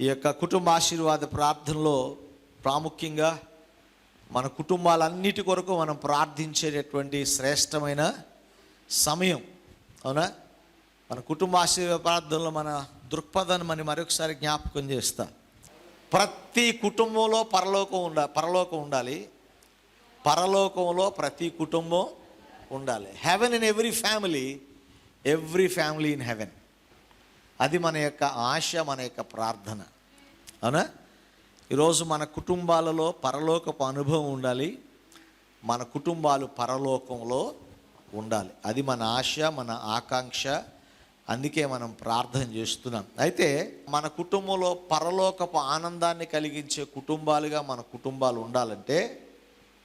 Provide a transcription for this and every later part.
ఈ యొక్క కుటుంబ ఆశీర్వాద ప్రార్థనలో ప్రాముఖ్యంగా మన కుటుంబాలన్నిటి కొరకు మనం ప్రార్థించేటటువంటి శ్రేష్టమైన సమయం అవునా? మన కుటుంబ ఆశీర్వాద ప్రార్థనలో మన దృక్పథాన్ని మనం మరొకసారి జ్ఞాపకం చేస్తా. ప్రతి కుటుంబంలో పరలోకం ఉండ పరలోకం ఉండాలి. పరలోకంలో ప్రతి కుటుంబం ఉండాలి. Heaven in every family every family in heaven అది మన యొక్క ఆశ మన యొక్క ప్రార్థన. అవునా? ఈరోజు మన కుటుంబాలలో పరలోకపు అనుభవం ఉండాలి. మన కుటుంబాలు పరలోకంలో ఉండాలి. అది మన ఆశ మన ఆకాంక్ష. అందుకే మనం ప్రార్థన చేస్తున్నాం. అయితే మన కుటుంబంలో పరలోకపు ఆనందాన్ని కలిగించే కుటుంబాలుగా మన కుటుంబాలు ఉండాలంటే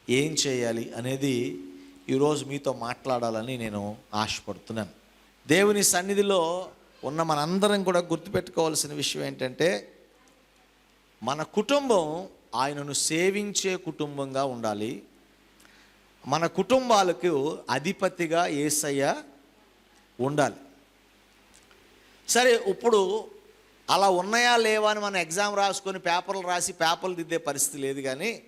ఏం చేయాలి అనేది ఈరోజు మీతో మాట్లాడాలని నేను ఆశపడుతున్నాను. దేవుని సన్నిధిలో ఉన్న మనందరం కూడా గుర్తుపెట్టుకోవాల్సిన విషయం ఏంటంటే మన కుటుంబం ఆయనను సేవించే కుటుంబంగా ఉండాలి. మన కుటుంబాలకు అధిపతిగా ఏసయ్య ఉండాలి. సరే ఇప్పుడు అలా ఉన్నాయా లేవా అని మనం ఎగ్జామ్ రాసుకొని పేపర్లు రాసి పేపర్లు దిద్దే పరిస్థితి లేదు కానీ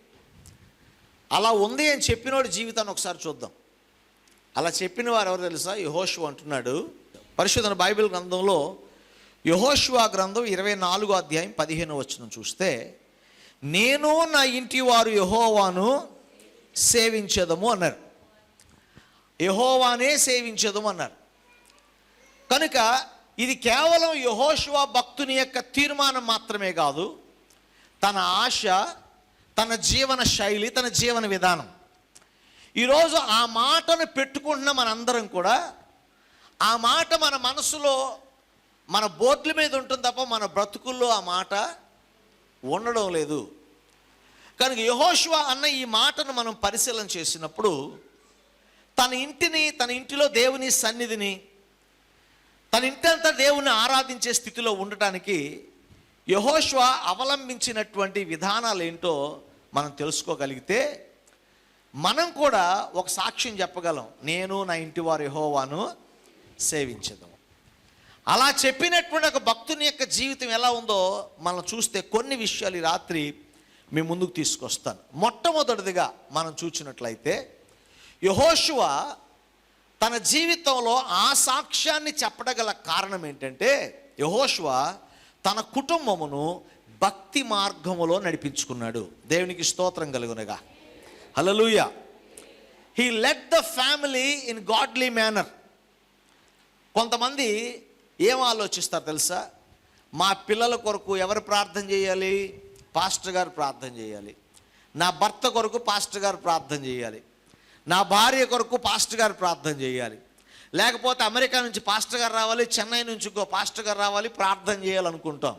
అలా ఉంది అని చెప్పినోడి జీవితాన్ని ఒకసారి చూద్దాం. అలా చెప్పిన వారు ఎవరు తెలుసా? యహోషు అంటున్నాడు పరిశోధన బైబిల్ గ్రంథంలో యహోష్వా గ్రంథం ఇరవై నాలుగో అధ్యాయం పదిహేను వచ్చిన చూస్తే నేను నా ఇంటి వారు యహోవాను సేవించదము అన్నారు. యహోవానే సేవించదము అన్నారు. కనుక ఇది కేవలం యహోష్వా భక్తుని యొక్క తీర్మానం మాత్రమే కాదు తన ఆశ తన జీవన శైలి తన జీవన విధానం. ఈరోజు ఆ మాటను పెట్టుకుంటున్న మనందరం కూడా ఆ మాట మన మనసులో మన బోర్డుల మీద ఉంటుంది తప్ప మన బ్రతుకుల్లో ఆ మాట ఉండడం లేదు. కనుక యహోష్వ అన్న ఈ మాటను మనం పరిశీలన చేసినప్పుడు తన ఇంటిని తన ఇంటిలో దేవుని సన్నిధిని తన ఇంటంతా దేవుని ఆరాధించే స్థితిలో ఉండటానికి యహోష్వ అవలంబించినటువంటి విధానాలు ఏంటో మనం తెలుసుకోగలిగితే మనం కూడా ఒక సాక్ష్యం చెప్పగలం. నేను నా ఇంటి వారు యహోవాను సేవించదు అలా చెప్పినటువంటి ఒక భక్తుని యొక్క జీవితం ఎలా ఉందో మనం చూస్తే కొన్ని విషయాలు ఈ రాత్రి మీ ముందుకు తీసుకొస్తాను. మొట్టమొదటిదిగా మనం చూసినట్లయితే యహోశువ తన జీవితంలో ఆ సాక్ష్యాన్ని చెప్పడగల కారణం ఏంటంటే యహోష్వ తన కుటుంబమును భక్తి మార్గములో నడిపించుకున్నాడు. దేవునికి స్తోత్రం కలుగునగా. Hallelujah he let the family in godly manner కొంతమంది ఏం ఆలోచిస్తారు తెలుసా? మా పిల్లల కొరకు ఎవరు ప్రార్థన చేయాలి? పాస్టర్ గారు ప్రార్థన చేయాలి. నా భర్త కొరకు పాస్టర్ గారు ప్రార్థన చేయాలి. నా భార్య కొరకు పాస్టర్ గారు ప్రార్థన చేయాలి. లేకపోతే అమెరికా నుంచి పాస్టర్ గారు రావాలి చెన్నై నుంచి ఇంకో పాస్టర్ గారు రావాలి ప్రార్థన చేయాలనుకుంటాం.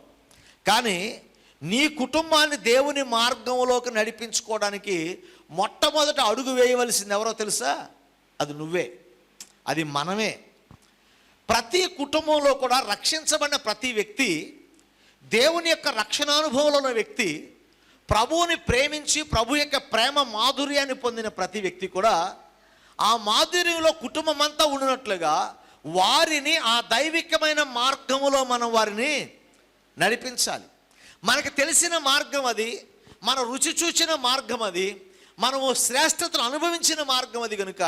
కానీ నీ కుటుంబాన్ని దేవుని మార్గంలోకి నడిపించుకోవడానికి మొట్టమొదట అడుగు వేయవలసింది ఎవరో తెలుసా? అది నువ్వే. అది మనమే. ప్రతి కుటుంబంలో కూడా రక్షించబడిన ప్రతి వ్యక్తి దేవుని యొక్క రక్షణానుభవంలో ఉన్న వ్యక్తి ప్రభువుని ప్రేమించి ప్రభు యొక్క ప్రేమ మాధుర్యాన్ని పొందిన ప్రతి వ్యక్తి కూడా ఆ మాధుర్యంలో కుటుంబం అంతా ఉన్నట్లుగా వారిని ఆ దైవికమైన మార్గములో మనం వారిని నడిపించాలి. మనకు తెలిసిన మార్గం అది మన రుచి చూచిన మార్గం అది మనము శ్రేష్టతను అనుభవించిన మార్గం అది కనుక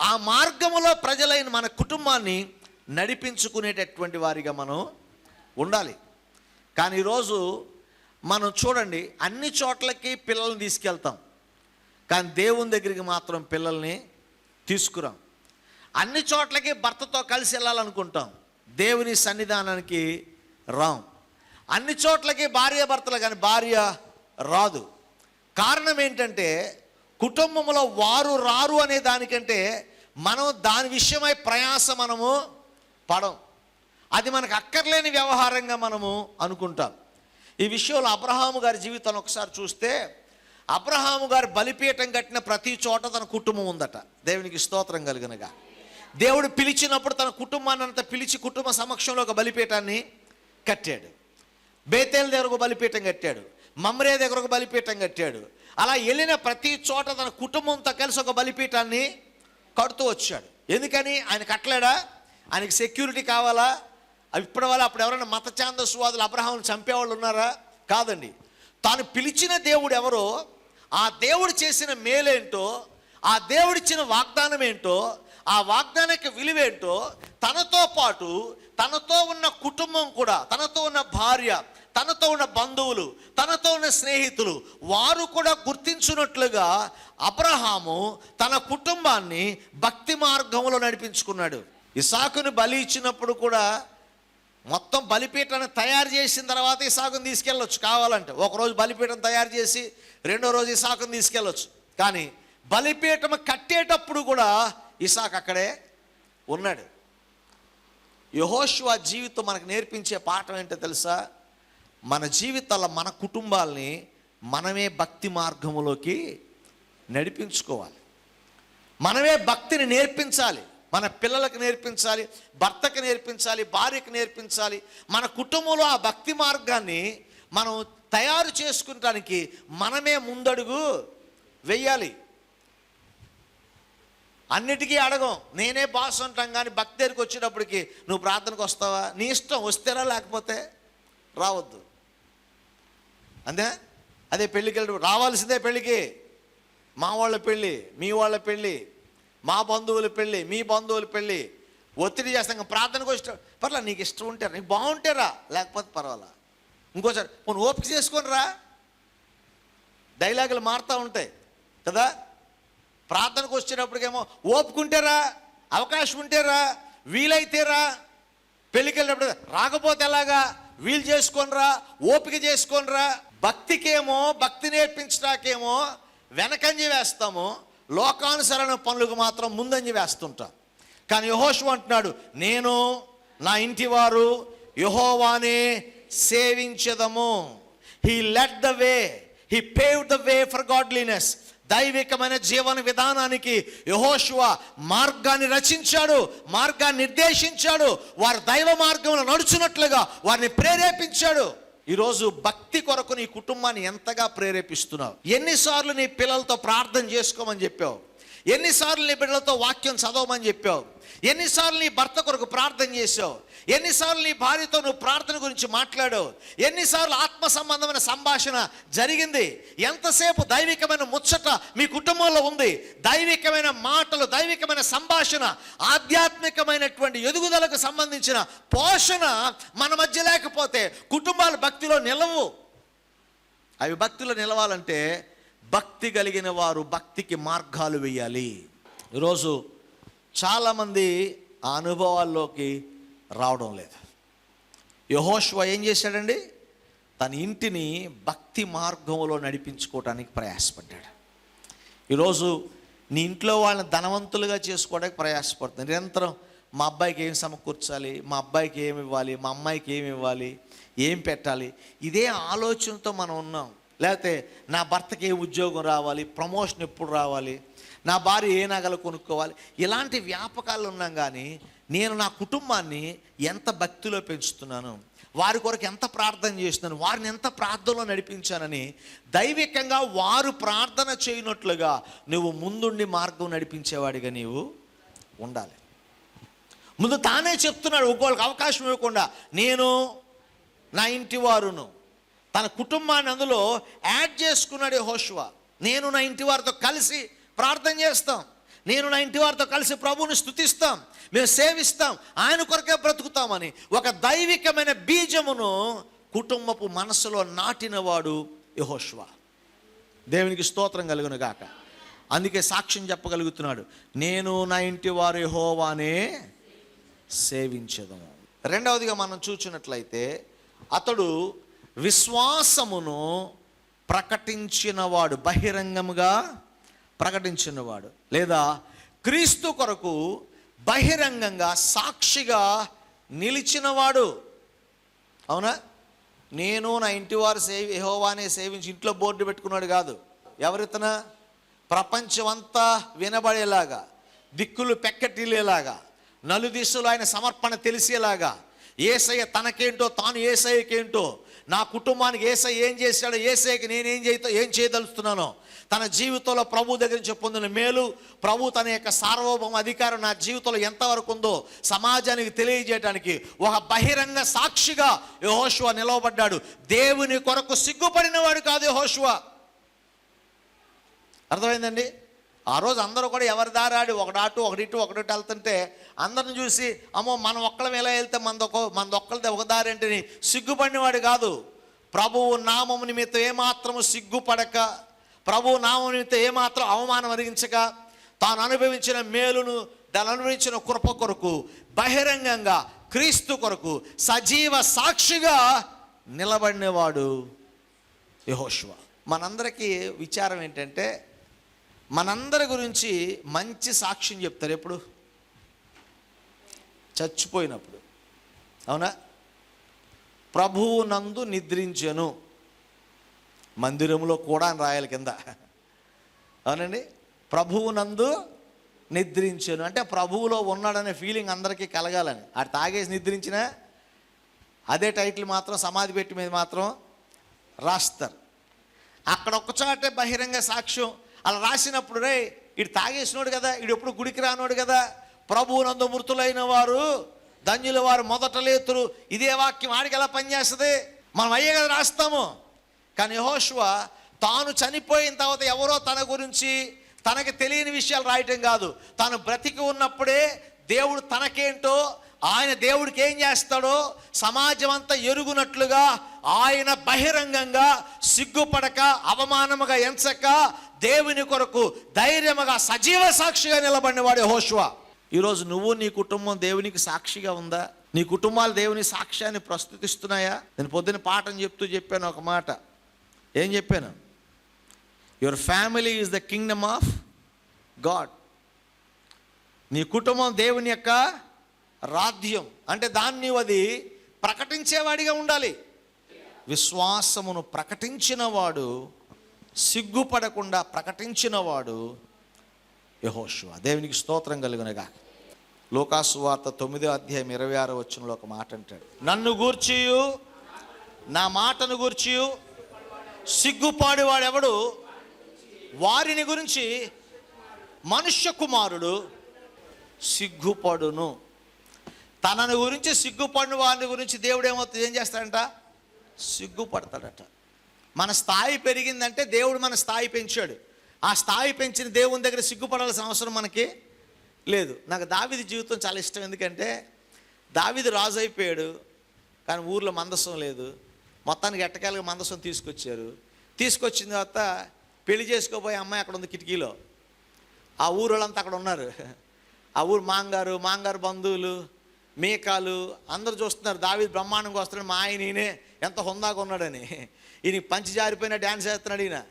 ఆ మార్గములో ప్రజలైన మన కుటుంబాన్ని నడిపించుకునేటటువంటి వారిగా మనం ఉండాలి. కానీ ఈరోజు మనం చూడండి అన్ని చోట్లకి పిల్లల్ని తీసుకెళ్తాం. కానీ దేవుని దగ్గరికి మాత్రం పిల్లల్ని తీసుకురాం. అన్ని చోట్లకి భర్తతో కలిసి వెళ్ళాలనుకుంటాం. దేవుని సన్నిధానానికి రాం. అన్ని చోట్లకి భార్య భర్తలు కానీ భార్య రాదు. కారణం ఏంటంటే కుటుంబంలో వారు రారు అనే దానికంటే మనం దాని విషయమై ప్రయాస మనము పడం. అది మనకు అక్కర్లేని వ్యవహారంగా మనము అనుకుంటాం. ఈ విషయంలో అబ్రహాము గారి జీవితాన్ని ఒకసారి చూస్తే అబ్రహాము గారి బలిపీఠం కట్టిన ప్రతి చోట తన కుటుంబం ఉందట. దేవునికి స్తోత్రం కలిగినగా. దేవుడు పిలిచినప్పుడు తన కుటుంబాన్ని అంతా పిలిచి కుటుంబ సమక్షంలో ఒక బలిపీఠాన్ని కట్టాడు. బేతేల దగ్గర ఒక బలిపీఠం కట్టాడు. మమ్రే దగ్గర ఒక బలిపీఠం కట్టాడు. అలా వెళ్ళిన ప్రతి చోట తన కుటుంబంతో కలిసి ఒక బలిపీఠాన్ని కడుతూ వచ్చాడు. ఎందుకని? ఆయన కట్టలేడా? ఆయనకి సెక్యూరిటీ కావాలా? అవి ఇప్పటి వల్ల అప్పుడు ఎవరైనా మత ఛాందస్వాదులు అబ్రహాం చంపేవాళ్ళు ఉన్నారా? కాదండి. తాను పిలిచిన దేవుడు ఎవరో ఆ దేవుడు చేసిన మేలేంటో ఆ దేవుడిచ్చిన వాగ్దానం ఏంటో ఆ వాగ్దానానికి విలువేంటో తనతో పాటు తనతో ఉన్న కుటుంబం కూడా తనతో ఉన్న భార్య తనతో ఉన్న బంధువులు తనతో ఉన్న స్నేహితులు వారు కూడా గుర్తించున్నట్లుగా అబ్రహాము తన కుటుంబాన్ని భక్తి మార్గంలో నడిపించుకున్నాడు. ఇసాకును బలి ఇచ్చినప్పుడు కూడా మొత్తం బలిపీఠాన్ని తయారు చేసిన తర్వాత ఇసాకుని తీసుకెళ్ళొచ్చు. కావాలంటే ఒకరోజు బలిపీఠం తయారు చేసి రెండో రోజు ఇసాకుని తీసుకెళ్ళొచ్చు. కానీ బలిపీఠం కట్టేటప్పుడు కూడా ఇసాక్ అక్కడే ఉన్నాడు. యహోష్వా జీవితం మనకు నేర్పించే పాఠం ఏంటో తెలుసా? మన జీవితాల మన కుటుంబాల్ని మనమే భక్తి మార్గంలోకి నడిపించుకోవాలి. మనమే భక్తిని నేర్పించాలి. మన పిల్లలకు నేర్పించాలి భర్తకు నేర్పించాలి భార్యకు నేర్పించాలి. మన కుటుంబంలో ఆ భక్తి మార్గాన్ని మనం తయారు చేసుకుంటానికి మనమే ముందడుగు వెయ్యాలి అన్నిటికీ అడగం నేనే బాస్ ఉంటాం కానీ భక్తి దగ్గరికి వచ్చేటప్పటికి నువ్వు ప్రార్థనకు వస్తావా? నీ ఇష్టం వస్తేరా లేకపోతే రావద్దు. అంతే? అదే పెళ్ళికి వెళ్ళి రావాల్సిందే పెళ్ళికి. మా వాళ్ళ పెళ్ళి మీ వాళ్ళ పెళ్ళి. మా బంధువుల పెళ్ళి మీ బంధువుల పెళ్ళి ఒత్తిడి చేస్తాం ప్రార్థనకు వచ్చి పర్లా నీకు ఇష్టం ఉంటే రా, నీకు బాగుంటేరా. లేకపోతే పర్వాలా. ఇంకోసారి కొన్ని ఓపిక చేసుకొని రా. డైలాగులు మారుతూ ఉంటాయి. కదా? ప్రార్థనకు వచ్చేటప్పటికేమో ఓపుకుంటేరా అవకాశం ఉంటేరా వీలైతేరా పెళ్ళికి వెళ్ళినప్పుడు రాకపోతే ఎలాగా? వీలు చేసుకోనరా ఓపిక చేసుకోనరా భక్తికేమో భక్తి నేర్పించడాకేమో వెనకంజి వేస్తాము. లోకానుసరణ పనులకు మాత్రం ముందంజి వేస్తుంటాం. కానీ యహోషు అంటున్నాడు నేను నా ఇంటివారు యహోవానే సేవించదము. He let the way he pave the way for godliness దైవికమైన జీవన విధానానికి యహోశువ మార్గాన్ని రచించాడు మార్గాన్ని నిర్దేశించాడు. వారి దైవ మార్గంలో నడుచున్నట్లుగా వారిని ప్రేరేపించాడు. ఈరోజు భక్తి కొరకు నీ కుటుంబాన్ని ఎంతగా ప్రేరేపిస్తున్నావు? ఎన్నిసార్లు నీ పిల్లలతో ప్రార్థన చేసుకోమని చెప్పావు? ఎన్నిసార్లు నీ బిడ్డలతో వాక్యం చదవమని చెప్పావు? ఎన్నిసార్లు నీ భర్త కొరకు ప్రార్థన చేసావు ఎన్నిసార్లు నీ భార్యతో నువ్వు ప్రార్థన గురించి మాట్లాడావు? ఎన్నిసార్లు ఆత్మ సంబంధమైన సంభాషణ జరిగింది? ఎంతసేపు దైవికమైన ముచ్చట మీ కుటుంబంలో ఉంది? దైవికమైన మాటలు దైవికమైన సంభాషణ ఆధ్యాత్మికమైనటువంటి ఎదుగుదలకు సంబంధించిన పోషణ మన మధ్య లేకపోతే కుటుంబాలు భక్తిలో నిలవు. అవి భక్తిలో నిలవాలంటే భక్తి కలిగిన వారు భక్తికి మార్గాలు వేయాలి. ఈరోజు చాలామంది ఆ అనుభవాల్లోకి రావడం లేదు. యహోష్వ ఏం చేశాడండి? తన ఇంటిని భక్తి మార్గంలో నడిపించుకోవడానికి ప్రయాసపడ్డాడు. ఈరోజు నీ ఇంట్లో వాళ్ళని ధనవంతులుగా చేసుకోవడానికి ప్రయాసపడుతుంది. నిరంతరం మా అబ్బాయికి ఏం సమకూర్చాలి? మా అబ్బాయికి ఏమి ఇవ్వాలి? మా అమ్మాయికి ఏమి ఇవ్వాలి? ఏం పెట్టాలి? ఇదే ఆలోచనతో మనం ఉన్నాం. లేకపోతే నా భర్తకి ఏ ఉద్యోగం రావాలి? ప్రమోషన్ ఎప్పుడు రావాలి? నా భార్య ఏ నగలు కొనుక్కోవాలి? ఇలాంటి వ్యాపకాలు ఉన్నాం కానీ నేను నా కుటుంబాన్ని ఎంత భక్తిలో పెంచుతున్నాను? వారి కొరకు ఎంత ప్రార్థన చేస్తున్నాను? వారిని ఎంత ప్రార్థనలో నడిపించానని దైవికంగా వారు ప్రార్థన చేయనట్లుగా నువ్వు ముందుండి మార్గం నడిపించేవాడిగా నీవు ఉండాలి. ముందు తానే చెప్తున్నాడు ఒక్కోళ్ళకి అవకాశం ఇవ్వకుండా నేను నా ఇంటి వారును తన కుటుంబాన్ని అందులో యాడ్ చేసుకున్నాడు హోష్వ. నేను నా ఇంటి వారితో కలిసి ప్రార్థన చేస్తాం. నేను నా ఇంటి వారితో కలిసి ప్రభువుని స్తుతిస్తాం మేము సేవిస్తాం. ఆయన కొరకే బ్రతుకుతామని ఒక దైవికమైన బీజమును కుటుంబపు మనసులో నాటినవాడు యహోష్వ. దేవునికి స్తోత్రం కలుగును గాక. అందుకే సాక్ష్యం చెప్పగలుగుతున్నాడు. నేను నా ఇంటి వారు హోవానే సేవించదము. రెండవదిగా మనం చూచినట్లయితే అతడు విశ్వాసమును ప్రకటించినవాడు బహిరంగముగా ప్రకటించినవాడు. లేదా క్రీస్తు కొరకు బహిరంగంగా సాక్షిగా నిలిచినవాడు. అవునా? నేను నా ఇంటి వారు సేవి యెహోవానే సేవించి ఇంట్లో బోర్డు పెట్టుకున్నాడు కాదు. ఎవరితన? ప్రపంచమంతా వినబడేలాగా దిక్కులు పెక్కటిల్లేలాగా నలుదిశలు ఆయన సమర్పణ తెలిసేలాగా ఏసయ్య తనకేంటో తాను ఏసయ్యకేంటో నా కుటుంబానికి ఏసై ఏం చేశాడో ఏసైకి నేనేం చేయతో ఏం చేయదలుస్తున్నానో తన జీవితంలో ప్రభు దగ్గర నుంచి పొందిన మేలు ప్రభు తన యొక్క సార్వభౌమ అధికారం నా జీవితంలో ఎంతవరకు ఉందో సమాజానికి తెలియజేయడానికి ఒక బహిరంగ సాక్షిగా యహోశువ నిలవబడ్డాడు. దేవుని కొరకు సిగ్గుపడినవాడు కాదు యహోశువ అర్థమైందండి? ఆ రోజు అందరూ కూడా ఎవరి దారాడు ఒకటి అటు ఒకటి ఇటు ఒకటి ఇటు వెళ్తుంటే అందరిని చూసి అమ్మో మనం ఒక్కలం ఎలా వెళ్తే మనదొక మనదొక్కలది ఒక దారి అంటే సిగ్గుపడినవాడు కాదు. ప్రభువు నామము నిమిత్తం ఏమాత్రము సిగ్గుపడక ప్రభువు నామం నిమిత్తం ఏమాత్రం అవమానం అరిగించక తాను అనుభవించిన మేలును దాని అనుభవించిన కృప కొరకు బహిరంగంగా క్రీస్తు కొరకు సజీవ సాక్షిగా నిలబడినవాడు యహోష్వ. మనందరికీ విచారం ఏంటంటే మనందరి గురించి మంచి సాక్ష్యం చెప్తారు ఎప్పుడు? చచ్చిపోయినప్పుడు. అవునా? ప్రభువు నందు నిద్రించెను. మందిరంలో కూడా అని రాయాలి కింద. అవునండి? ప్రభువు నందు నిద్రించాను. అంటే ప్రభువులో ఉన్నాడనే ఫీలింగ్ అందరికీ కలగాలని. అటు తాగేసి నిద్రించిన అదే టైటిల్ మాత్రం సమాధి పెట్టి మీద మాత్రం రాస్తారు. అక్కడ ఒక్కచోటే బహిరంగ సాక్ష్యం. అలా రాసినప్పుడు రే ఇటు తాగేసినోడు కదా ఇడు ఎప్పుడు గుడికి రానోడు కదా ప్రభువునందు మృతులైన వారు ధన్యుల వారు మొదట లేతురు. ఇదే వాక్యం ఆడికి ఎలా పనిచేస్తుంది? మనం అయ్యే కదా రాస్తాము. కానీ యెహోషువ తాను చనిపోయిన తర్వాత ఎవరో తన గురించి తనకి తెలియని విషయాలు రాయటం కాదు. తాను బ్రతికి ఉన్నప్పుడే దేవుడు తనకేంటో ఆయన దేవుడికి ఏం చేస్తాడో సమాజం అంతా ఎరుగునట్లుగా ఆయన బహిరంగంగా సిగ్గుపడక అవమానముగా ఎంచక దేవుని కొరకు ధైర్యముగా సజీవ సాక్షిగా నిలబడినవాడు హోషువ ఈరోజు నువ్వు నీ కుటుంబం దేవునికి సాక్షిగా ఉందా? నీ కుటుంబాలు దేవుని సాక్ష్యాన్ని ప్రస్తుతిస్తున్నాయా? నేను పొద్దున పాఠం చెప్తూ చెప్పాను ఒక మాట. ఏం చెప్పాను? Your family is the kingdom of God నీ కుటుంబం దేవుని యొక్క రాధ్యం అంటే దాన్ని అది ప్రకటించేవాడిగా ఉండాలి. విశ్వాసమును ప్రకటించినవాడు సిగ్గుపడకుండా ప్రకటించినవాడు యహోషువ. దేవునికి స్తోత్రం కలుగునగా లోకాసు వార్త తొమ్మిదో అధ్యాయం ఇరవై ఆరో వచ్చినలో ఒక మాట అంటాడు. నన్ను గూర్చియు నా మాటను గూర్చియు సిగ్గుపాడేవాడెవడు వారిని గురించి మనుష్య కుమారుడు సిగ్గుపడును. తనని గురించి సిగ్గుపడిన వారిని గురించి దేవుడు ఏమవుతుంది? ఏం చేస్తాడంట? సిగ్గుపడతాడట. మన స్థాయి పెరిగిందంటే దేవుడు మన స్థాయి పెంచాడు. ఆ స్థాయి పెంచిన దేవుని దగ్గర సిగ్గుపడాల్సిన అవసరం మనకి లేదు. నాకు దావిది జీవితం చాలా ఇష్టం. ఎందుకంటే దావిది రాజు అయిపోయాడు. కానీ ఊర్లో మందసం లేదు. మొత్తానికి ఎట్టకాలుగా మందసం తీసుకొచ్చారు. తీసుకొచ్చిన తర్వాత పెళ్ళి చేసుకోబోయే అమ్మాయి అక్కడ ఉంది కిటికీలో. ఆ ఊరు వాళ్ళంతా అక్కడ ఉన్నారు. ఆ ఊరు మాంగారు మాంగారు బంధువులు మేకాలు అందరూ చూస్తున్నారు. దావిది బ్రహ్మాండంగా వస్తున్నాడు. మా ఆయన ఈయనే ఎంత హుందాగా ఉన్నాడని. ఈయన పంచి జారిపోయిన డ్యాన్స్ చేస్తున్నాడు ఈయన.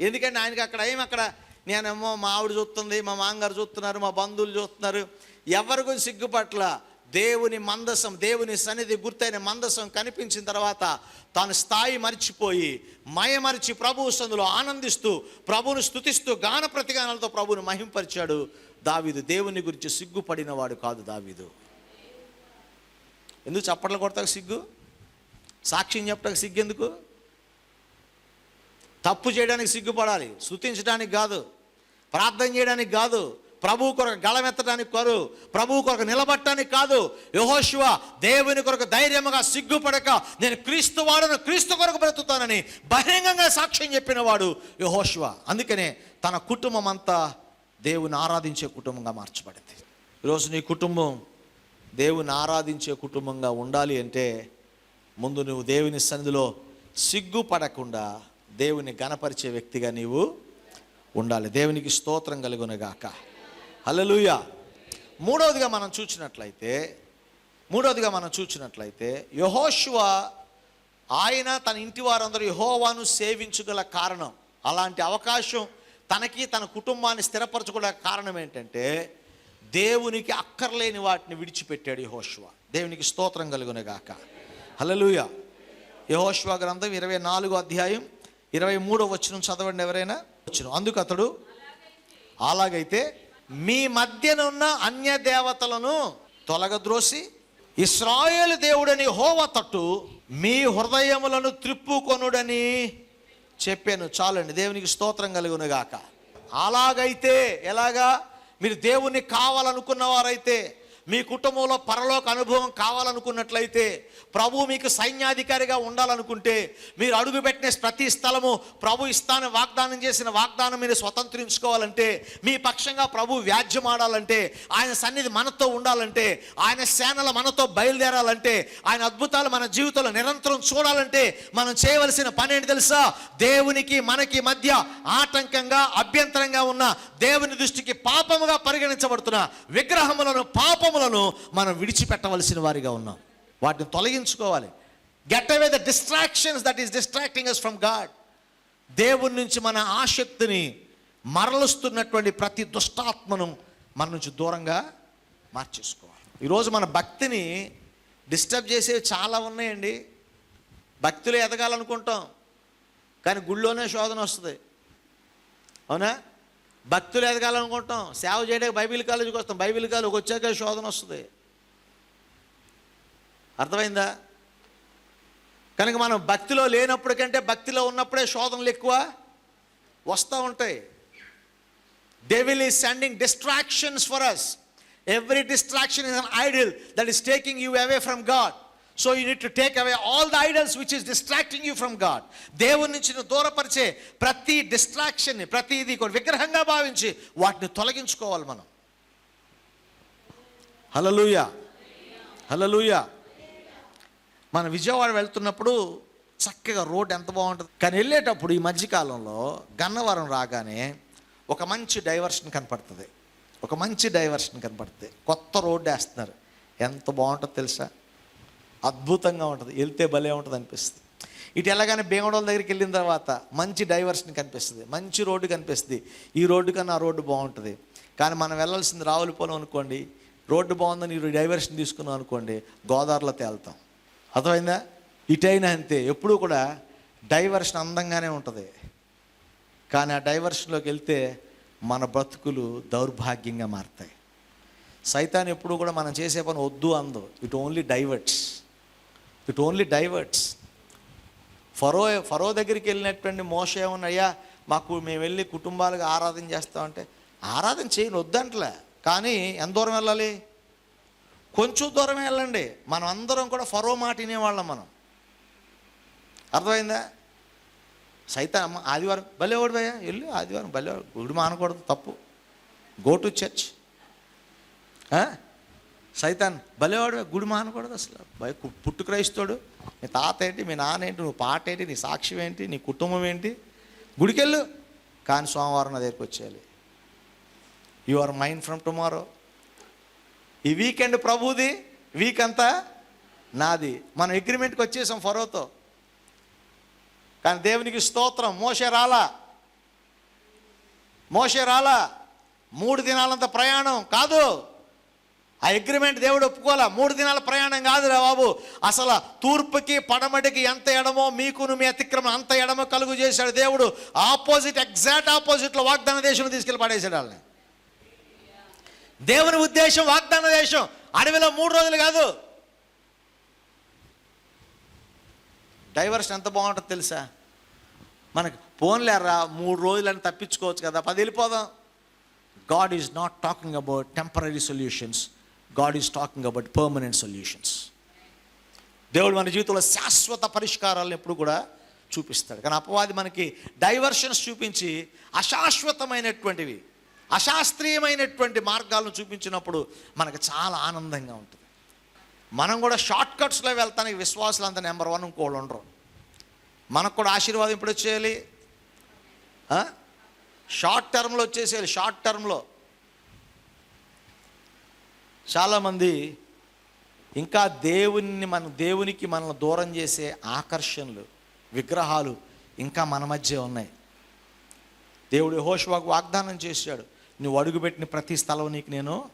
ఎందుకంటే ఆయనకి అక్కడ ఏం అక్కడ నేనేమో మా ఆవిడ చూస్తుంది మా మామగారు చూస్తున్నారు మా బంధువులు చూస్తున్నారు. ఎవరి గురించి సిగ్గుపట్ల దేవుని మందసం దేవుని సన్నిధి గుర్తైన మందసం కనిపించిన తర్వాత తాను స్థాయి మర్చిపోయి మయమరిచి ప్రభు సందులో ఆనందిస్తూ ప్రభువును స్తుతిస్తూ గాన ప్రతిగానాలతో ప్రభువును మహింపరిచాడు దావీదు. దేవుని గురించి సిగ్గుపడిన వాడు కాదు దావీదు. ఎందుకు చప్పట్లు కొడతాకు సిగ్గు? సాక్ష్యం చెప్పడానికి సిగ్గు ఎందుకు తప్పు చేయడానికి సిగ్గుపడాలి. స్థుతించడానికి కాదు. ప్రార్థన చేయడానికి కాదు. ప్రభు కొరకు గళమెత్తడానికి కాదు ప్రభు కొరకు నిలబట్టడానికి కాదు. యహోశివ దేవుని కొరకు ధైర్యముగా సిగ్గుపడక నేను క్రీస్తు వాడను క్రీస్తు కొరకు బ్రతుకుతానని బహిరంగంగా సాక్ష్యం చెప్పిన వాడు యహోశివ అందుకనే తన కుటుంబం అంతా దేవుని ఆరాధించే కుటుంబంగా మార్చబడింది. ఈరోజు నీ కుటుంబం దేవుని ఆరాధించే కుటుంబంగా ఉండాలి అంటే ముందు నువ్వు దేవుని సన్నిధిలో సిగ్గుపడకుండా దేవుని గణపరిచే వ్యక్తిగా నీవు ఉండాలి. దేవునికి స్తోత్రం కలుగునగాక. హల్లెలూయా. మూడవదిగా మనం చూసినట్లయితే మూడవదిగా మనం చూసినట్లయితే యహోశువ ఆయన తన ఇంటి వారందరూ యహోవాను సేవించగల కారణం అలాంటి అవకాశం తనకి తన కుటుంబాన్ని స్థిరపరచుకునే కారణం ఏంటంటే దేవునికి అక్కర్లేని వాటిని విడిచిపెట్టాడు యహోశువ దేవునికి స్తోత్రం కలుగునగాక. హలలుయ యహోశివ గ్రంథం ఇరవై నాలుగో అధ్యాయం ఇరవై మూడో వచ్చిన చదవండి ఎవరైనా? వచ్చిన. అందుకు అతడు అలాగైతే మీ మధ్యనున్న అన్య దేవతలను తొలగద్రోసి ఇస్రాయేల్ దేవుడని హోవ తట్టు మీ హృదయములను త్రిప్పుకొనుడని చెప్పాను. చాలండి దేవునికి స్తోత్రం కలుగును గాక అలాగైతే ఎలాగా? మీరు దేవుణ్ణి కావాలనుకున్న వారైతే మీ కుటుంబంలో పరలోక అనుభవం కావాలనుకున్నట్లయితే ప్రభు మీకు సైన్యాధికారిగా ఉండాలనుకుంటే మీరు అడుగుపెట్టిన ప్రతి స్థలము ప్రభు ఇస్తాను వాగ్దానం చేసిన వాగ్దానం మీరు స్వతంత్రించుకోవాలంటే మీ పక్షంగా ప్రభు వ్యాజ్యం ఆడాలంటే ఆయన సన్నిధి మనతో ఉండాలంటే ఆయన సేనలు మనతో బయలుదేరాలంటే ఆయన అద్భుతాలు మన జీవితంలో నిరంతరం చూడాలంటే మనం చేయవలసిన పని ఏంటి తెలుసా? దేవునికి మనకి మధ్య ఆటంకంగా అభ్యంతరంగా ఉన్న దేవుని దృష్టికి పాపముగా పరిగణించబడుతున్న విగ్రహములను పాపములను మనం విడిచిపెట్టవలసిన వారిగా ఉన్నాం. వాటిని తొలగించుకోవాలి. Get away the distractions that is distracting us from God దేవుని నుంచి మన ఆసక్తిని మరలుస్తున్నటువంటి ప్రతి దుష్టాత్మను మన నుంచి దూరంగా మార్చేసుకోవాలి. ఈరోజు మన భక్తిని డిస్టర్బ్ చేసేవి చాలా ఉన్నాయండి. భక్తిలో ఎదగాలనుకుంటాం. కానీ గుళ్ళోనే శోధన వస్తుంది. అవునా? భక్తులు ఎదగాలనుకుంటాం. సేవ చేయడానికి బైబిల్ కాలేజీకి వస్తాం. బైబిల్ కాలేజీకి వచ్చాక శోధన వస్తుంది. అర్థమైందా? కనుక మనం భక్తిలో లేనప్పుడు కంటే భక్తిలో ఉన్నప్పుడే శోధనలు ఎక్కువ వస్తూ ఉంటాయి. Devil is sending distractions for us every distraction is an idol that is taking you away from God so you need to take away all the idols which is distracting you from God దేవుని నుంచి నువ్వు దూరపరిచే ప్రతి డిస్ట్రాక్షన్ని ప్రతిది విగ్రహంగా భావించి వాటిని తొలగించుకోవాలి మనం. హలలుయ హలలుయ మన విజయవాడ వెళ్తున్నప్పుడు చక్కగా రోడ్ ఎంత బాగుంటుంది. కానీ వెళ్ళేటప్పుడు ఈ మధ్యకాలంలో గన్నవరం రాగానే ఒక మంచి డైవర్షన్ కనపడుతుంది. ఒక మంచి డైవర్షన్ కనపడుతుంది. కొత్త రోడ్డు వేస్తున్నారు. ఎంత బాగుంటుందో తెలుసా? అద్భుతంగా ఉంటుంది. వెళ్తే భలే ఉంటుంది అనిపిస్తుంది. ఇటు ఎలాగైనా భీమడోల దగ్గరికి వెళ్ళిన తర్వాత మంచి డైవర్షన్ కనిపిస్తుంది. మంచి రోడ్డు కనిపిస్తుంది. ఈ రోడ్డు కన్నా ఆ రోడ్డు బాగుంటుంది. కానీ మనం వెళ్ళాల్సింది రావులపోలం అనుకోండి. రోడ్డు బాగుందని ఈ డైవర్షన్ తీసుకున్నాం అనుకోండి గోదావరిలో తేలుతాం. అర్థమైందా? ఇటైనా అంతే. ఎప్పుడూ కూడా డైవర్షన్ అందంగానే ఉంటుంది. కానీ ఆ డైవర్షన్లోకి వెళ్తే మన బ్రతుకులు దౌర్భాగ్యంగా మారుతాయి. సైతాన్ ఎప్పుడు కూడా మనం చేసే పని వద్దు అందు. It only diverts it only diverts. Pharaoh Pharaoh దగ్గరికి వెళ్ళినటువంటి మోస ఏమన్నాయ్యా మాకు మేము వెళ్ళి కుటుంబాలుగా ఆరాధన చేస్తామంటే ఆరాధన చేయను వద్దంటలే. కానీ ఎంత దూరం వెళ్ళాలి? కొంచెం దూరం వెళ్ళండి. మనం అందరం కూడా ఫరో మాట వినేవాళ్ళం మనం. అర్థమైందా? సైతం అమ్మ ఆదివారం భలేవాడు భయ్యా వెళ్ళి ఆదివారం భలేవాడు గుడి మానకూడదు తప్పు. Go to church. సైతాన్ భలేవాడు గుడి మానకూడదు అసలు. భయ పుట్టు క్రైస్తాడు నీ తాత ఏంటి మీ నాన్న ఏంటి నువ్వు పాట ఏంటి నీ సాక్ష్యం ఏంటి నీ కుటుంబం ఏంటి? గుడికెళ్ళు. కానీ సోమవారం నా దగ్గరికి వచ్చేయాలి. You are mine from tomorrow ఈ వీకెండ్ ప్రభుది వీక్ అంతా నాది. మనం అగ్రిమెంట్కి వచ్చేసాం ఫరోతో. కానీ దేవునికి స్తోత్రం మోసే రాలా. మోసే రాలా. మూడు దినాలంత ప్రయాణం. కాదు. ఆ అగ్రిమెంట్ దేవుడు ఒప్పుకోవాలా? మూడు దినాల ప్రయాణం కాదురా బాబు. అసలు తూర్పుకి పడమటికి ఎంత ఎడమో మీకును మీ అతిక్రమం అంత ఎడమో కలుగు చేశాడు దేవుడు. ఆపోజిట్ ఎగ్జాక్ట్ ఆపోజిట్లో వాగ్దాన దేశం తీసుకెళ్ళి పడేశాడు వాళ్ళని. దేవుని ఉద్దేశం వాగ్దాన దేశం. అడవిలో మూడు రోజులు కాదు. డైవర్షన్ ఎంత బాగుంటుంది తెలుసా? మనకు పోన్లేరా మూడు రోజులని తప్పించుకోవచ్చు కదా. పది వెళ్ళిపోదాం. God is not talking about temporary solutions. God is talking about permanent solutions దేవుడు మన జీవితంలో శాశ్వత పరిష్కారాలను ఎప్పుడు కూడా చూపిస్తాడు. కానీ అపవాది మనకి డైవర్షన్స్ చూపించి అశాశ్వతమైనటువంటివి అశాస్త్రీయమైనటువంటి మార్గాలను చూపించినప్పుడు మనకు చాలా ఆనందంగా ఉంటుంది. మనం కూడా షార్ట్ కట్స్లో వెళ్తానికి విశ్వాసులు అంత నెంబర్ వన్ ఇంకోళ్ళు ఉండరు. మనకు కూడా ఆశీర్వాదం ఇప్పుడు వచ్చేయాలి షార్ట్ టర్మ్లో వచ్చేసేయాలి. షార్ట్ టర్మ్లో చాలామంది ఇంకా దేవుని మన దేవునికి మనల్ని దూరం చేసే ఆకర్షణలు విగ్రహాలు ఇంకా మన మధ్య ఉన్నాయి. దేవుడు యెహోషువకు వాగ్దానం చేశాడు నువ్వు అడుగుపెట్టిన ప్రతి స్థలం నీకు నేను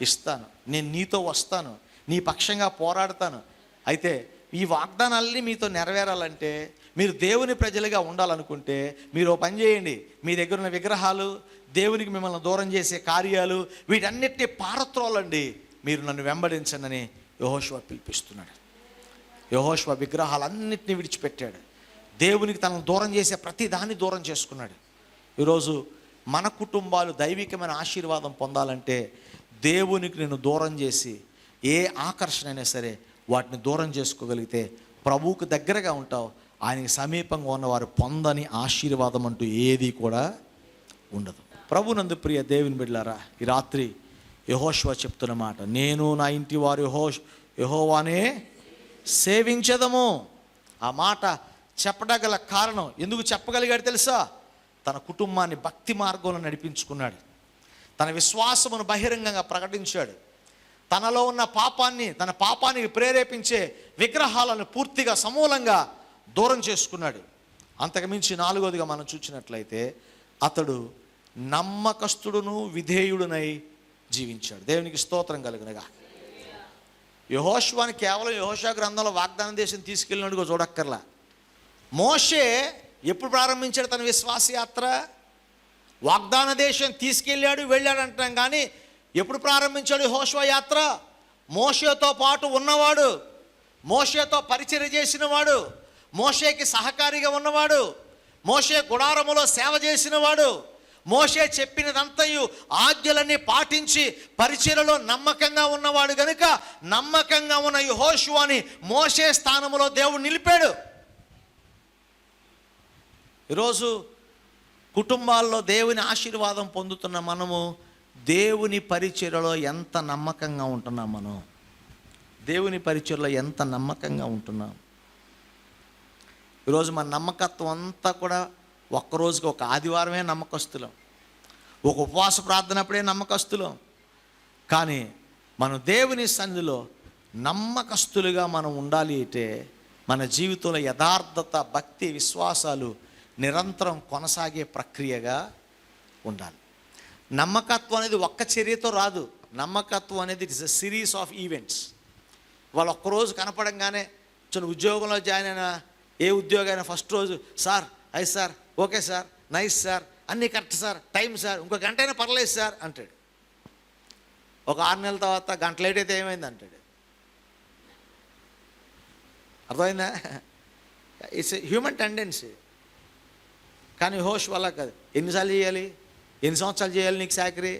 ఇస్తాను. నేను నీతో వస్తాను. నీ పక్షంగా పోరాడతాను. అయితే ఈ వాగ్దానాలన్నీ మీతో నెరవేరాలంటే మీరు దేవుని ప్రజలుగా ఉండాలనుకుంటే మీరు ఓ పని చేయండి. మీ దగ్గర ఉన్న విగ్రహాలు దేవునికి మిమ్మల్ని దూరం చేసే కార్యాలు వీటన్నిటిని పారత్రోలండి. మీరు నన్ను వెంబడించండి యహోశివ పిలిపిస్తున్నాడు. యహోశివ విగ్రహాలన్నింటినీ విడిచిపెట్టాడు. దేవునికి తనను దూరం చేసే ప్రతి దాన్ని దూరం చేసుకున్నాడు. ఈరోజు మన కుటుంబాలు దైవికమైన ఆశీర్వాదం పొందాలంటే దేవునికి నేను దూరం చేసి ఏ ఆకర్షణ అయినా సరే వాటిని దూరం చేసుకోగలిగితే ప్రభువుకు దగ్గరగా ఉంటావు. ఆయనకి సమీపంగా ఉన్నవారు పొందని ఆశీర్వాదం అంటూ ఏది కూడా ఉండదు. ప్రభునందు ప్రియ దేవుని బిడ్డారా ఈ రాత్రి యహోష్వ చెప్తున్న మాట నేను నా ఇంటి వారు యహో యహోవానే సేవించదము. ఆ మాట చెప్పడగల కారణం ఎందుకు చెప్పగలిగాడు తెలుసా? తన కుటుంబాన్ని భక్తి మార్గంలో నడిపించుకున్నాడు. తన విశ్వాసమును బహిరంగంగా ప్రకటించాడు. తనలో ఉన్న పాపాన్ని తన పాపానికి ప్రేరేపించే విగ్రహాలను పూర్తిగా సమూలంగా దూరం చేసుకున్నాడు. అంతకుమించి నాలుగోదిగా మనం చూసినట్లయితే అతడు నమ్మకస్తుడును విధేయుడునై జీవించాడు. దేవునికి స్తోత్రం కలిగినగా. యహోష్వాని కేవలం యహోషా గ్రంథంలో వాగ్దానం దేశం తీసుకెళ్ళినట్టుగా చూడక్కర్లా. మోషే ఎప్పుడు ప్రారంభించాడు తన విశ్వాస యాత్ర వాగ్దాన దేశం తీసుకెళ్ళాడు వెళ్ళాడు అంటాం కానీ ఎప్పుడు ప్రారంభించాడు యెహోషువ యాత్ర? మోషేతో పాటు ఉన్నవాడు మోషేతో పరిచయం చేసినవాడు మోషేకి సహకారిగా ఉన్నవాడు మోషే గుడారములో సేవ చేసినవాడు మోషే చెప్పినదంతయు ఆజ్ఞలన్నీ పాటించి పరిచయలో నమ్మకంగా ఉన్నవాడు గనుక నమ్మకంగా ఉన్న యెహోషువని మోషే స్థానములో దేవుడు నిలిపాడు. ఈరోజు కుటుంబాల్లో దేవుని ఆశీర్వాదం పొందుతున్న మనము దేవుని పరిచయలో ఎంత నమ్మకంగా ఉంటున్నాం మనం? దేవుని పరిచయలో ఎంత నమ్మకంగా ఉంటున్నాం? ఈరోజు మన నమ్మకత్వం అంతా కూడా ఒక్కరోజుకి ఒక ఆదివారమే నమ్మకస్తులం. ఒక ఉపవాస ప్రార్థనప్పుడే నమ్మకస్తులం. కానీ మనం దేవుని సన్నిధిలో నమ్మకస్తులుగా మనం ఉండాలి అంటే మన జీవితంలో యథార్థత భక్తి విశ్వాసాలు నిరంతరం కొనసాగే ప్రక్రియగా ఉండాలి. నమ్మకత్వం అనేది ఒక్క చర్యతో రాదు. నమ్మకత్వం అనేది it's a series of events. వాళ్ళు ఒక్కరోజు కనపడంగానే చిన్న ఉద్యోగంలో జాయిన్ అయినా ఏ ఉద్యోగైనా ఫస్ట్ రోజు సార్ అయ్యి sir okay sir nice sir అన్నీ కరెక్ట్ సార్ టైం సార్ ఇంకో గంట అయినా పర్లేదు సార్ అంటాడు. ఒక ఆరు నెలల తర్వాత గంట లేట్ అయితే ఏమైంది అంటాడు. అర్థమైందా? ఇట్స్ హ్యూమన్ టెండెన్సీ కానీ హోష్ వల్ల కాదు. ఎన్నిసార్లు చేయాలి? ఎన్ని సంవత్సరాలు చేయాలి నీకు సాకరీ?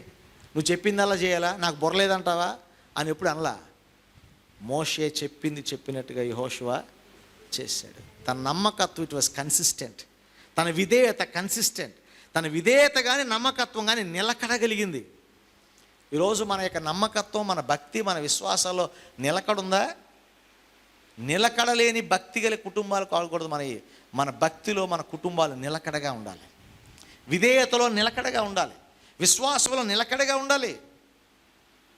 నువ్వు చెప్పిందల్లా చేయాలా? నాకు బుర్రలేదంటావా? అని ఎప్పుడు అనలా. మోషే చెప్పింది చెప్పినట్టుగా ఈ హోషువా చేశాడు. తన నమ్మకత్వం ఇట్ వాస్ కన్సిస్టెంట్ తన విధేయత కన్సిస్టెంట్ తన విధేయత కానీ నమ్మకత్వం కానీ నిలకడగలిగింది. ఈరోజు మన యొక్క నమ్మకత్వం మన భక్తి మన విశ్వాసాల్లో నిలకడుందా? నిలకడలేని భక్తి గల కుటుంబాలు కాకూడదు. మన మన భక్తిలో మన కుటుంబాలు నిలకడగా ఉండాలి. విధేయతలో నిలకడగా ఉండాలి. విశ్వాసంలో నిలకడగా ఉండాలి.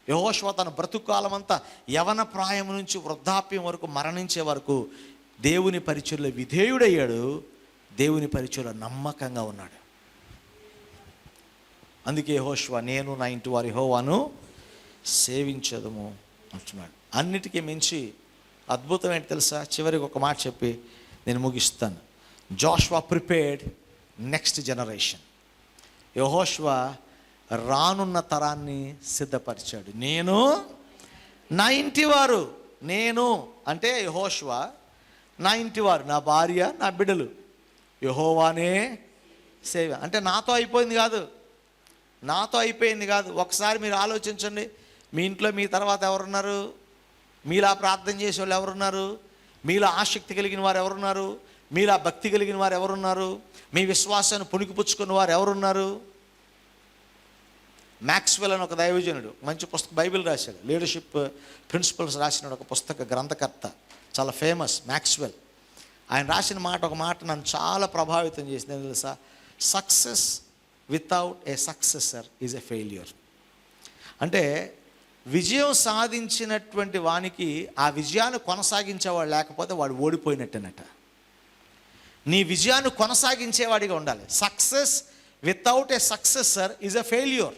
యహోశ్వ తన బ్రతుకాలం అంతా యవన ప్రాయం నుంచి వృద్ధాప్యం వరకు మరణించే వరకు దేవుని పరిచయలో విధేయుడయ్యాడు. దేవుని పరిచయలో నమ్మకంగా ఉన్నాడు. అందుకే హోష్వా నేను నా ఇంటి వారి హోవాను సేవించదము అంటున్నాడు. అన్నిటికీ మించి అద్భుతం ఏంటి తెలుసా? చివరికి ఒక మాట చెప్పి నేను ముగిస్తాను. Joshua prepared next generation. యహోష్వా రానున్న తరాన్ని సిద్ధపరిచాడు. నేను నా ఇంటివారు నేను అంటే యహోష్వా నా ఇంటివారు నా భార్య నా బిడ్డలు యహోవానే సేవ. అంటే నాతో అయిపోయింది కాదు. నాతో అయిపోయింది కాదు. ఒకసారి మీరు ఆలోచించండి. మీ ఇంట్లో మీ తర్వాత ఎవరున్నారు? మీలా ప్రార్థన చేసే వాళ్ళు ఎవరున్నారు? మీలో ఆసక్తి కలిగిన వారు ఎవరున్నారు? మీలా భక్తి కలిగిన వారు ఎవరున్నారు? మీ విశ్వాసాన్ని పుణికిపుచ్చుకున్న వారు ఎవరున్నారు? మ్యాక్స్వెల్ అని ఒక దైవజనుడు మంచి పుస్తకం బైబిల్ రాశాడు. లీడర్షిప్ ప్రిన్సిపల్స్ రాసిన ఒక పుస్తక గ్రంథకర్త. చాలా ఫేమస్ మ్యాక్స్వెల్ ఆయన రాసిన మాట ఒక మాట నన్ను చాలా ప్రభావితం చేసింది. తెలుసా? Success without a successor is a failure. అంటే విజయం సాధించినటువంటి వానికి ఆ విజయాన్ని కొనసాగించేవాడు లేకపోతే వాడు ఓడిపోయినట్టేనట. నీ విజయాన్ని కొనసాగించేవాడిగా ఉండాలి. Success without a successor is a failure.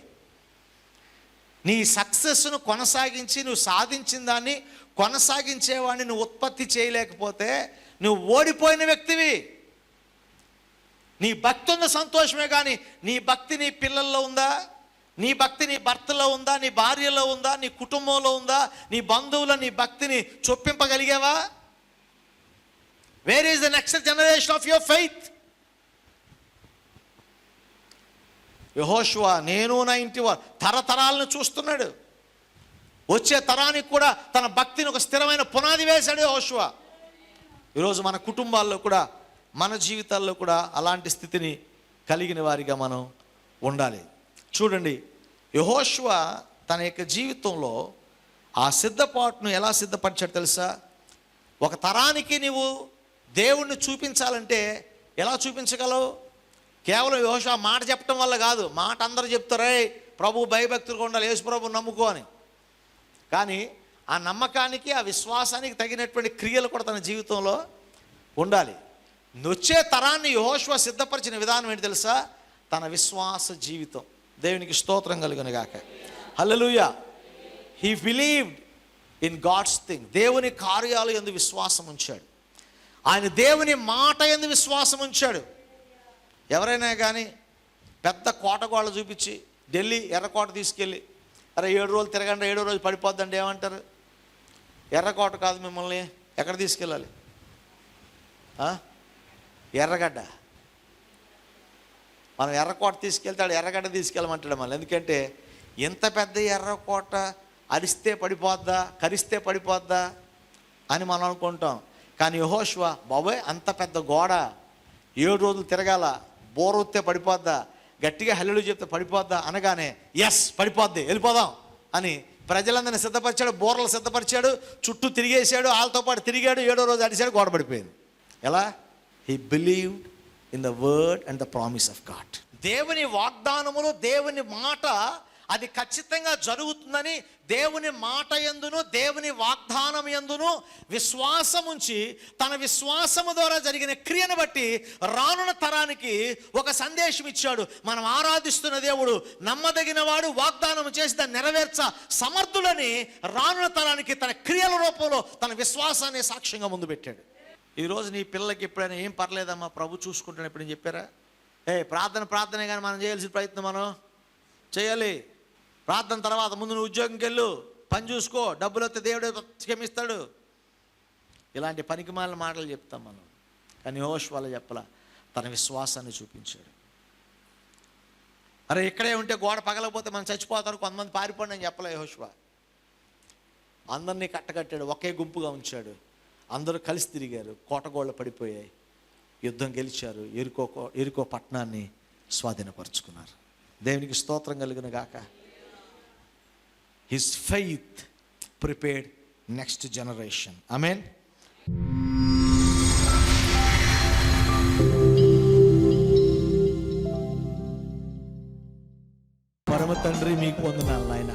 నీ సక్సెస్ను కొనసాగించి నువ్వు సాధించిన దాన్ని కొనసాగించేవాడిని నువ్వు ఉత్పత్తి చేయలేకపోతే నువ్వు ఓడిపోయిన వ్యక్తివి. నీ భక్తి ఉన్న సంతోషమే కానీ నీ భక్తి నీ పిల్లల్లో ఉందా? నీ భక్తి నీ భర్తలో ఉందా? నీ భార్యలో ఉందా? నీ కుటుంబంలో ఉందా? నీ బంధువుల నీ భక్తిని చొప్పింపగలిగావా? Where is the next generation of your faith యహోష్వా నేను నా ఇంటి వారు. తరతరాలను చూస్తున్నాడు. వచ్చే తరానికి కూడా తన భక్తిని ఒక స్థిరమైన పునాది వేశాడు యహోష్వా. ఈరోజు మన కుటుంబాల్లో కూడా మన జీవితాల్లో కూడా అలాంటి స్థితిని కలిగిన వారిగా మనం ఉండాలి. చూడండి యహోష్వ తన యొక్క జీవితంలో ఆ సిద్ధపాటును ఎలా సిద్ధపరిచాడు తెలుసా? ఒక తరానికి నీవు దేవుణ్ణి చూపించాలంటే ఎలా చూపించగలవు? కేవలం యోష మాట చెప్పడం వల్ల కాదు. మాట అందరూ చెప్తారే ప్రభు భయభక్తులుగా ఉండాలి యేసు ప్రభు నమ్ముకో అని. కానీ ఆ నమ్మకానికి ఆ విశ్వాసానికి తగినటువంటి క్రియలు కూడా తన జీవితంలో ఉండాలి. నొచ్చే తరాన్ని యహోష్వ సిద్ధపరిచిన విధానం ఏంటి తెలుసా? తన విశ్వాస జీవితం. దేవునికి స్తోత్రం కలుగును గాక. He believed in God's thing దేవుని కార్యాలు ఎందు విశ్వాసం ఉంచాడు. ఆయన దేవుని మాట ఎందు విశ్వాసం ఉంచాడు. ఎవరైనా కానీ పెద్ద కోటగోళ్ళ చూపించి ఢిల్లీ ఎర్రకోట తీసుకెళ్ళి అరే ఏడు రోజులు తిరగండి ఏడో రోజు పడిపోద్దండి ఏమంటారు? ఎర్రకోట కాదు మిమ్మల్ని. ఎక్కడ తీసుకెళ్ళాలి? ఎర్రగడ్డ. మనం ఎర్రకోట తీసుకెళ్తాడు ఎర్రగడ్డ తీసుకెళ్ళమంటాడు మళ్ళీ. ఎందుకంటే ఇంత పెద్ద ఎర్రకోట అరిస్తే పడిపోద్దా కరిస్తే పడిపోద్దా అని మనం అనుకుంటాం. కానీ యహోష్వ బాబోయ్ అంత పెద్ద గోడ. ఏడు రోజులు తిరగాల. బోరొత్తే పడిపోద్దా. గట్టిగా హల్లుడు చెప్తే పడిపోద్దా? అనగానే ఎస్ పడిపోద్ది. వెళ్ళిపోదాం. అని ప్రజలందరినీ సిద్ధపరిచాడు బోర్లు సిద్ధపరిచాడు చుట్టూ తిరిగేశాడు వాళ్ళతో పాటు తిరిగాడు ఏడో రోజు అడిశాడు గోడ పడిపోయింది. ఎలా? He believed in the word and the promise of God దేవుని వాగ్దానములు దేవుని మాట అది ఖచ్చితంగా జరుగుతుందని దేవుని మాట ఎందును దేవుని వాగ్దానం ఎందును విశ్వాసం ఉంచి తన విశ్వాసము ద్వారా జరిగిన క్రియను బట్టి రానున్న తరానికి ఒక సందేశం ఇచ్చాడు. మనం ఆరాధిస్తున్న దేవుడు నమ్మదగిన వాడు వాగ్దానం చేసి దాన్ని నెరవేర్చ సమర్థులని రానున్న తరానికి తన క్రియల రూపంలో తన విశ్వాసాన్ని సాక్ష్యంగా ముందు పెట్టాడు. ఈరోజు నీ పిల్లలకి ఎప్పుడైనా ఏం పర్లేదమ్మా? ప్రభు చూసుకుంటాను ఎప్పుడైనా చెప్పారా? ఏ ప్రార్థన ప్రార్థనే కానీ మనం చేయాల్సిన ప్రయత్నం మనం చేయాలి. ప్రార్థన తర్వాత ముందు నువ్వు ఉద్యోగంకి వెళ్ళు పని చూసుకో డబ్బులు వస్తే దేవుడే క్షమిస్తాడు. ఇలాంటి పనికిమాలిన మాటలు చెప్తాం మనం. కానీ హోష్ వాళ్ళ చెప్పలా తన విశ్వాసాన్ని చూపించాడు. అరే ఇక్కడే ఉంటే గోడ పగలకపోతే మనం చచ్చిపోతారు కొంతమంది పారిపోండి అని చెప్పలే యహోష్వా. అందరినీ కట్టకట్టాడు ఒకే గుంపుగా ఉంచాడు. అందరూ కలిసి తిరిగారు కోటగోళ్ళ పడిపోయాయి. యుద్ధం గెలిచారు ఎరుకో ఎరుకో పట్టణాన్ని స్వాధీనపరుచుకున్నారు. దేవునికి స్తోత్రం కలిగిన గాక. His faith prepared next generation mean పరమ తండ్రి మీకు వందనాలు నాయన.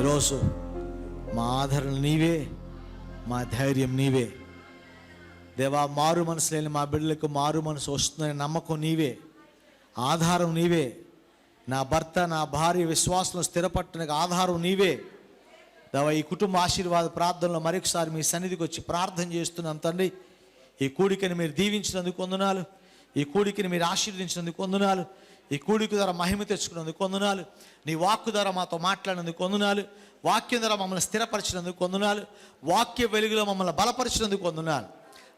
ఈరోజు మా ఆదరణ నీవే మా ధైర్యం నీవే. దేవా మారు మనసు లేని మా బిడ్డలకు మారు మనసు వస్తుందని నమ్మకం నీవే. ఆధారం నీవే. నా భర్త నా భార్య విశ్వాసంలో స్థిరపట్టడానికి ఆధారం నీవే. దావా ఈ కుటుంబ ఆశీర్వాద ప్రార్థనలో మరొకసారి మీ సన్నిధికి వచ్చి ప్రార్థన చేస్తున్నాను తండ్రి. ఈ కూడికని మీరు దీవించినందుకు వందనాలు. ఈ కూడికని మీరు ఆశీర్వదించినందుకు వందనాలు. ఈ కూడిక ద్వారా మహిమ తెచ్చుకున్నందుకు వందనాలు. నీ వాక్కు ద్వారా మాతో మాట్లాడినందుకు వందనాలు. వాక్యం ద్వారా మమ్మల్ని స్థిరపరిచినందుకు వందనాలు. వాక్య వెలుగులో మమ్మల్ని బలపరిచినందుకు వందనాలు.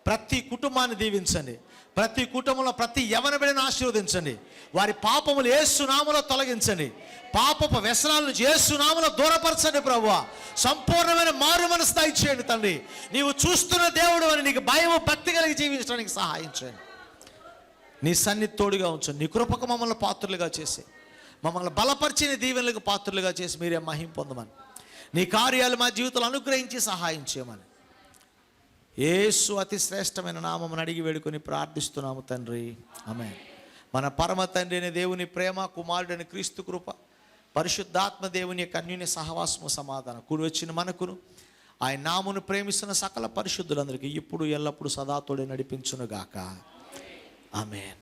ప్రతి కుటుంబాన్ని దీవించండి. ప్రతి కుటుంబంలో ప్రతి యవన ఆశీర్వదించండి. వారి పాపములు ఏసునామలో తొలగించండి. పాపపు వ్యసనాలను నుంచి ఏసునామలో దూరపరచండి ప్రభు సంపూర్ణమైన మారు మనసు దయచేయండి తండ్రి. నీవు చూస్తున్న దేవుడు అని నీకు భయము భక్తి కలిగి జీవించడానికి సహాయం చేయండి. నీ సన్ని తోడుగా ఉంచండి నీ కృపకు మమ్మల్ని పాత్రలుగా చేసి మమ్మల్ని బలపరిచిన దీవెనలకు పాత్రలుగా చేసి మీరే మహిం పొందమని. నీ కార్యాలు మా జీవితంలో అనుగ్రహించి సహాయం చేయమని. యేసు అతి శ్రేష్టమైన నామమును అడిగి వేడుకొని ప్రార్థిస్తున్నాము తండ్రి. ఆమె మన పరమ తండ్రి అనే దేవుని ప్రేమ కుమారుడని క్రీస్తు కృప పరిశుద్ధాత్మ దేవుని యొక్క అన్యుని సహవాసము సమాధానం. కూడి వచ్చిన మనకును ఆయన నామును ప్రేమిస్తున్న సకల పరిశుద్ధులందరికీ ఇప్పుడు ఎల్లప్పుడూ సదాతోడే నడిపించునుగాక. ఆమెన్.